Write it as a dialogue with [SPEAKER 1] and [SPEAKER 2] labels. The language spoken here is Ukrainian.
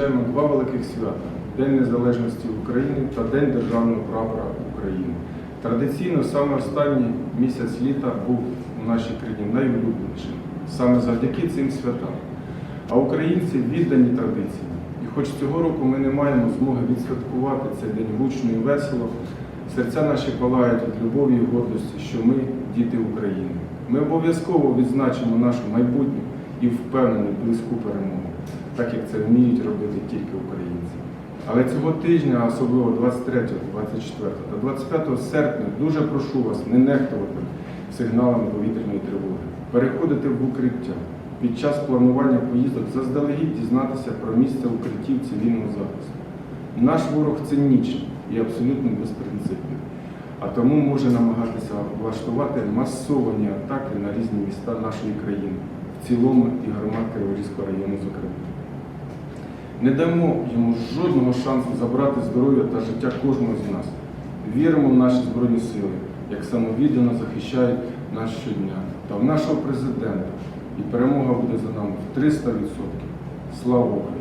[SPEAKER 1] відзначаємо два великих свята День Незалежності України та День Державного прапора України. Традиційно саме останній місяць літа був у нашій країні найулюбленішим, саме завдяки цим святам. А українці віддані традиції. І хоч цього року ми не маємо змоги відсвяткувати цей день гучно і весело, серця наші палають від любові і гордості, що ми діти України. Ми обов'язково відзначимо нашу майбутню і впевнену близьку перемогу, так як це вміють робити тільки українці. Але цього тижня, особливо 23, 24 та 25 серпня, дуже прошу вас не нехтувати сигналами повітряної тривоги, переходити в укриття. Під час планування поїздок заздалегідь дізнатися про місце укриттів цивільного захисту. Наш ворог цинічний і абсолютно безпринципний, а тому може намагатися влаштувати масовані атаки на різні міста нашої країни, цілому і громад Криворізького району, зокрема. Не дамо йому жодного шансу забрати здоров'я та життя кожного з нас. Віримо в наші Збройні Сили, як самовіддано захищають нас щодня, та в нашого президента. І перемога буде за нами в 300%. Слава Україні!